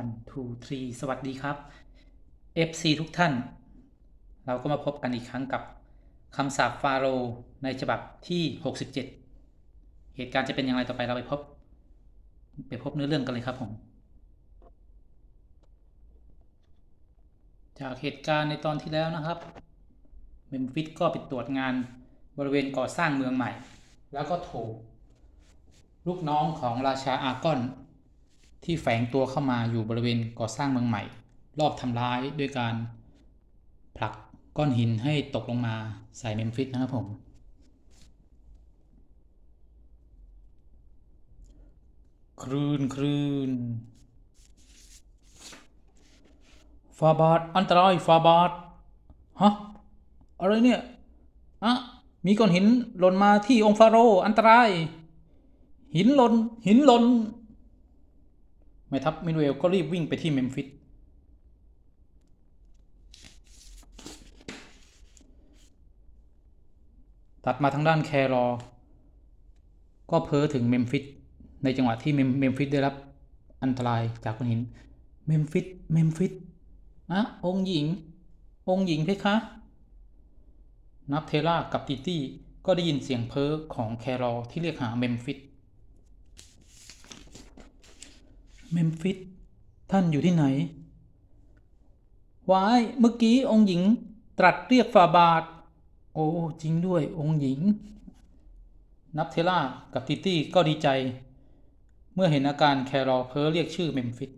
one two three สวัสดีครับ FC ทุกท่าน เราก็มาพบกันอีกครั้งกับคำสาปฟาโรในฉบับที่ 67 เหตุการณ์จะเป็นอย่างไรต่อไปเราไปพบ ไปพบเนื้อเรื่องกันเลยครับผม จากเหตุการณ์ในตอนที่แล้วนะครับ เมมฟิสก็ไปตรวจงานบริเวณก่อสร้างเมืองใหม่ แล้วก็ถูกลูกน้องของราชาอากอน ที่แฝงตัวเข้ามาอยู่บริเวณก่อสร้างเมืองใหม่ รอบทำร้ายด้วยการผลักก้อนหินให้ตกลงมาใส่เมมฟิสนะครับผม คลื่นคลื่นฟาบาดอันตรายฟาบาดฮะ อะไรเนี่ยอะมีก้อนหินหล่นมาที่องค์ฟาโรอันตราย หินหล่นหินหล่น แม่ทัพมินเวลก็รีบวิ่งไปที่เมมฟิส ตัดมาทางด้านแครอ ก็เพ้อถึงเมมฟิส ในจังหวะที่เมมเมมฟิสได้รับอันตรายจากก้อนหิน เมมฟิส เมมฟิสอะองค์หญิง องค์หญิงเพคะ นับเทล่ากับติตี้ก็ได้ยินเสียงเพ้อของแครอที่เรียกหาเมมฟิส เมมฟิสท่านอยู่ที่ไหนวายเมื่อกี้องค์หญิงตรัสเรียกฝ่าบาท โอ้จริงด้วยองค์หญิง นับเทล่ากับติตี้ก็ดีใจ เมื่อเห็นอาการแครอเพ้อเรียกชื่อเมมฟิส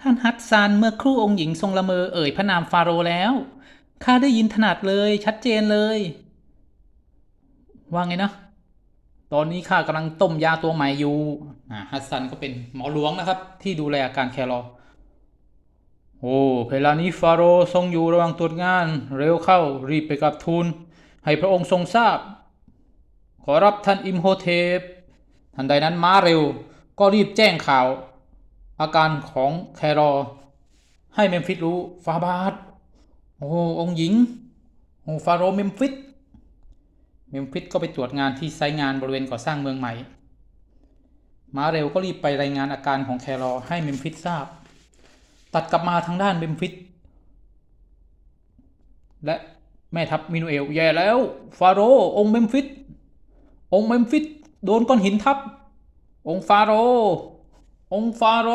ท่านฮัตซานเมื่อครู่องค์หญิงทรงละเมอเอ่ยพระนามฟาโรแล้ว ข้าได้ยินถนัดเลยชัดเจนเลย ว่าไงนะ ตอนนี้ข้ากำลังต้มยาตัวใหม่อยู่อ่าฮัสซันก็เป็นหมอหลวงนะครับ ที่ดูแลอาการแครอโอ้เวลานี้ฟาโรห์ทรงอยู่ระหว่างตรวจงาน เร็วเข้ารีบไปกับทูล ให้พระองค์ทรงทราบ ขอรับท่านอิมโฮเทปทันใดนั้นม้าเร็ว ก็รีบแจ้งข่าว อาการของแครอ ให้เมมฟิสรู้ฟาบาท โอ้องหญิงโอ้ฟาโรห์เมมฟิสเมมฟิสก็ไปตรวจงานที่ไซต์งานบริเวณก่อสร้างเมืองใหม่ มาเร็วก็รีบไปรายงานอาการของแครอให้เมมฟิสทราบ ตัดกลับมาทางด้านเมมฟิสและแม่ทัพมินูเอลแย่แล้วฟาโรห์องเมมฟิสองเมมฟิสโดนก้อนหินทับ องฟาโรห์องฟาโร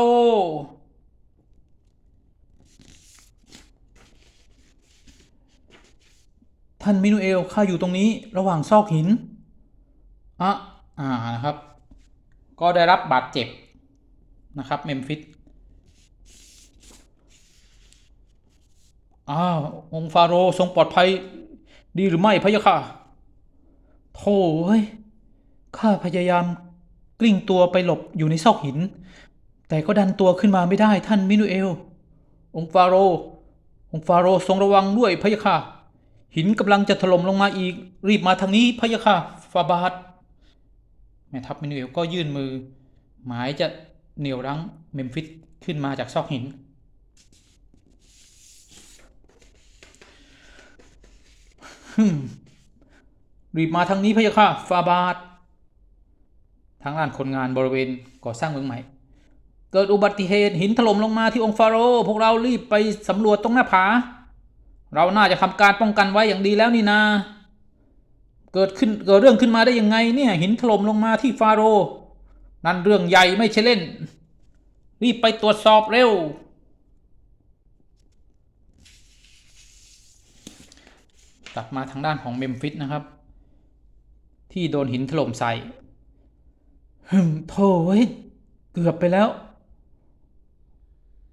ท่านมินูเอลข้าอยู่ตรงนี้ระหว่างซอกหินอะอ่านะครับ ก็ได้รับบาดเจ็บนะครับเมมฟิสอ้าวองฟาโรทรงปลอดภัยดีหรือไม่พะยะค่ะโธ่เฮ้ยข้าพยายามกลิ้งตัวไปหลบอยู่ในซอกหิน แต่ก็ดันตัวขึ้นมาไม่ได้ท่านมินูเอล องฟาโร องฟาโรทรงระวังด้วยพะยะค่ะ หินกำลังจะถล่มลงมาอีก รีบมาทางนี้พะยะค่ะฟาบาทแม่ทัพมินูเอลก็ยื่นมือ หมายจะเหนี่ยวรั้งเมมฟิสขึ้นมาจากซอกหิน รีบมาทางนี้พะยะค่ะฟาบาททางด้านคนงานบริเวณก่อสร้างเมืองใหม่ เกิดอุบัติเหตุหินถล่มลงมาที่องค์ฟาโรห์พวกเรารีบไปสำรวจตรงหน้าผา เราน่าจะทำการป้องกันไว้อย่างดีแล้วนี่นา เกิดขึ้นเกิดเรื่องขึ้นมาได้ยังไงเนี่ยหินถล่มลงมาที่ฟาโรนั่นเรื่องใหญ่ไม่ใช่เล่น รีบไปตรวจสอบเร็วตัดมาทางด้านของเมมฟิสนะครับ ที่โดนหินถล่มใส่ฮึมโถ่เว้ยเกือบไปแล้ว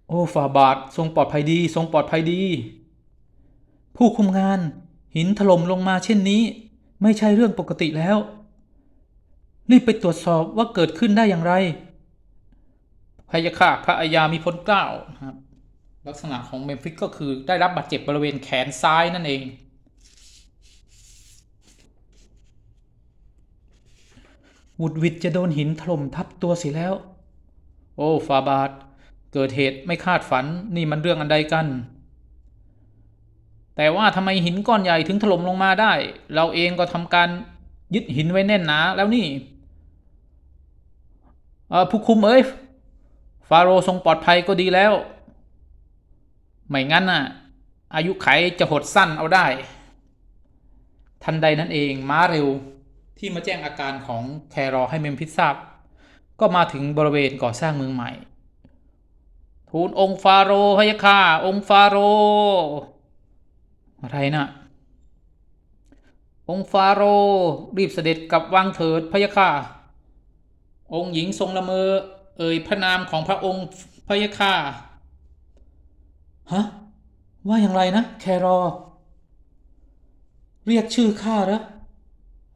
โอ้ฝ่าบาททรงปลอดภัยดี ทรงปลอดภัยดี ผู้คุมงาน หินถล่มลงมาเช่นนี้ ไม่ใช่เรื่องปกติแล้ว รีบไปตรวจสอบว่าเกิดขึ้นได้อย่างไรพยาค่ะพระอาญามีพ้นเกล้านะครับลักษณะของเมมฟิสก็คือได้รับบาดเจ็บบริเวณแขนซ้ายนั่นเอง วุดวิดจะโดนหินถล่มทับตัวเสียแล้ว โอ้ฟาบาท เกิดเหตุไม่คาดฝันนี่มันเรื่องอันใดกัน แต่ว่าทำไมหินก้อนใหญ่ถึงถล่มลงมาได้ เราเองก็ทำการยึดหินไว้แน่นหนาแล้วนี่ผู้คุมเอ้ย ฟาโรทรงปลอดภัยก็ดีแล้ว ไม่งั้นน่ะ อายุไขจะหดสั้นเอาได้ ทันใดนั้นเองม้าเร็วที่มาแจ้งอาการของแครอให้เมมฟิสทราบ ก็มาถึงบริเวณก่อสร้างเมืองใหม่ ทูลองค์ฟาโรห์พยะค่ะองค์ฟาโร อะไรนะองค์ฟาโรรีบเสด็จกลับวังเถิดพะยะค่ะ องค์หญิงทรงละเมอ เอ่ยพระนามของพระองค์พะยะค่ะ ฮะ ว่าอย่างไรนะ แครอ เรียกชื่อข้าเหรอ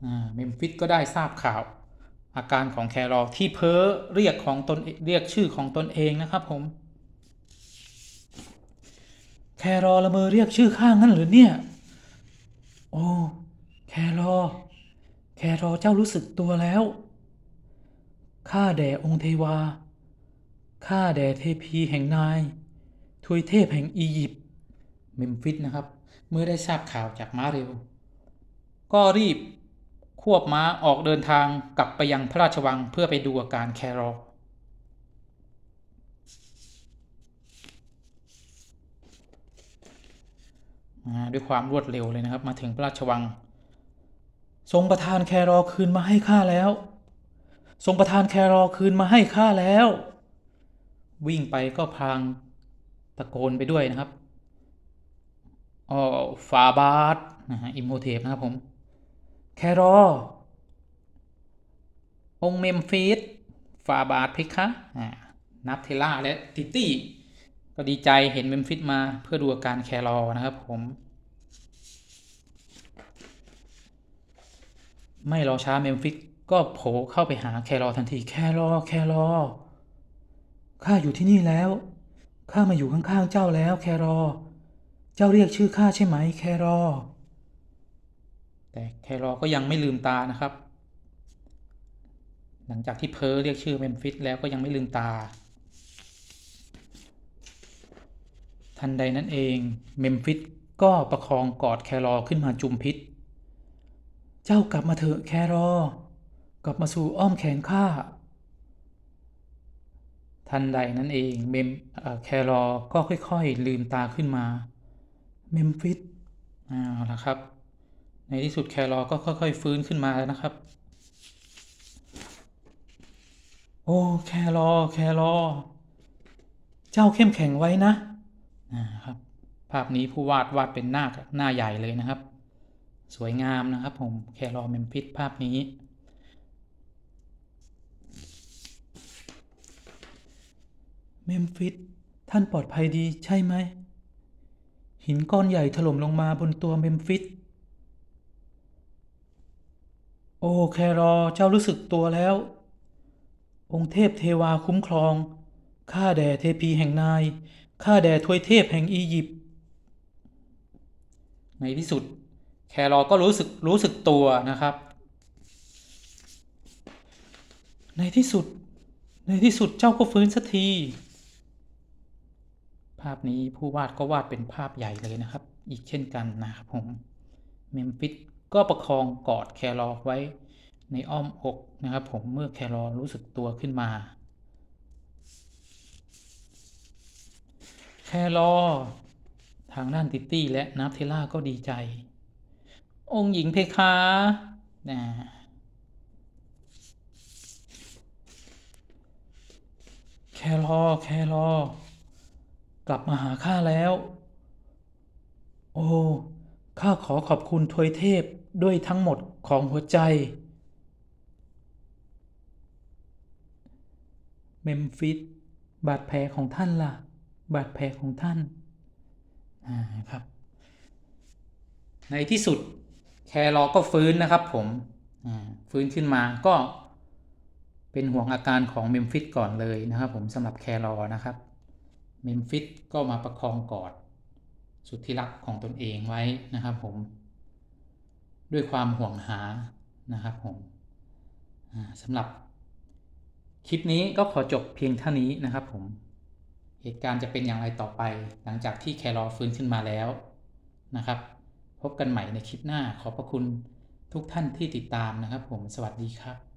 อ่าเมมฟิสก็ได้ทราบข่าว อาการของแครอที่เพ้อเรียกของตนเรียกชื่อของตนเองนะครับผม แครอละเมอเรียกชื่อข้างั้นหรือเนี่ย โอ้แครอ แครอเจ้ารู้สึกตัวแล้ว ข้าแด่องค์เทวา ข้าแด่เทพีแห่งนาย ทวยเทพแห่งอียิปต์ เมมฟิสนะครับ เมื่อได้ทราบข่าวจากม้าเร็ว ก็รีบควบม้าออกเดินทางกลับไปยังพระราชวังเพื่อไปดูอาการแครอ ด้วยความรวดเร็วเลยนะครับ มาถึงพระราชวัง ทรงประทานแครอคืนมาให้ข้าแล้ว ทรงประทานแครอคืนมาให้ข้าแล้ว วิ่งไปก็พางตะโกนไปด้วยนะครับอ๋อฟาบาสนะฮะอิมโมเทปนะครับผม แครอองเมมฟิสฟาบาสเพคะนับเทล่าและติตี้ ก็ดีใจเห็นเมมฟิสมาเพื่อดูอาการแครอนะครับผม ไม่รอช้าเมมฟิสก็โผล่เข้าไปหาแครอทันทีแครอแครอข้าอยู่ที่นี่แล้วข้ามาอยู่ข้างๆเจ้าแล้วแครอ เจ้าเรียกชื่อข้าใช่ไหมแครอ แต่แครอก็ยังไม่ลืมตานะครับ หลังจากที่เพ้อเรียกชื่อเมมฟิสแล้วก็ยังไม่ลืมตา ทันใดนั้นเอง เมมฟิสก็ประคองกอดแครอขึ้นมาจุมพิษ เจ้ากลับมาเถอะแครอ กลับมาสู่อ้อมแขนข้า ทันใดนั้นเองเมมแครอก็ค่อยๆ ลืมตาขึ้นมา เมมฟิสอ่าละครับ ในที่สุดแครอก็ค่อยๆ ฟื้นขึ้นมาแล้วนะครับ โอ้แครอแครอ เจ้าเข้มแข็งไว้นะ ครับ ภาพนี้ผู้วาดวาดเป็นหน้าหน้าใหญ่เลยนะครับ สวยงามนะครับผมแครอเมมฟิสภาพนี้ เมมฟิสท่านปลอดภัยดีใช่ไหม หินก้อนใหญ่ถล่มลงมาบนตัวเมมฟิสโอ้แครอเจ้ารู้สึกตัวแล้ว องค์เทพเทวาคุ้มครอง ข้าแด่เทพีแห่งนาย ข้าแด่ทวยเทพแห่งอียิปต์ ในที่สุด แครอก็รู้สึกรู้สึกตัวนะครับ ในที่สุด ในที่สุดเจ้าก็ฟื้นสักที ภาพนี้ผู้วาดก็วาดเป็นภาพใหญ่เลยนะครับ อีกเช่นกันนะครับผม เมมฟิสก็ประคองกอดแครอไว้ในอ้อมอกนะครับผมเมื่อแครอรู้สึกตัวขึ้นมา แครอทางด้านติตตี้และนับเทล่าก็ดีใจ องค์หญิงเพคะนะแครอแครอกลับมาหาข้าแล้ว โอ้ข้าขอขอบคุณทวยเทพด้วยทั้งหมดของหัวใจ เมมฟิสบาดแผลของท่านล่ะ บาดแผลของท่านอ่าครับ ในที่สุดแครอก็ฟื้นนะครับผมฟื้นขึ้นมาก็เป็นห่วงอาการของเมมฟิสก่อนเลยนะครับ ผมสำหรับแครอนะครับ เมมฟิสก็มาประคองกอด สุดที่รักของตนเองไว้นะครับผม ด้วยความห่วงหานะครับผมสำหรับคลิปนี้ก็ขอจบเพียงเท่านี้นะครับผม เหตุการณ์จะเป็นอย่างไรต่อไป หลังจากที่แครอฟื้นขึ้นมาแล้วนะครับ พบกันใหม่ในคลิปหน้าขอบพระคุณทุกท่านที่ติดตามนะครับผมสวัสดีครับ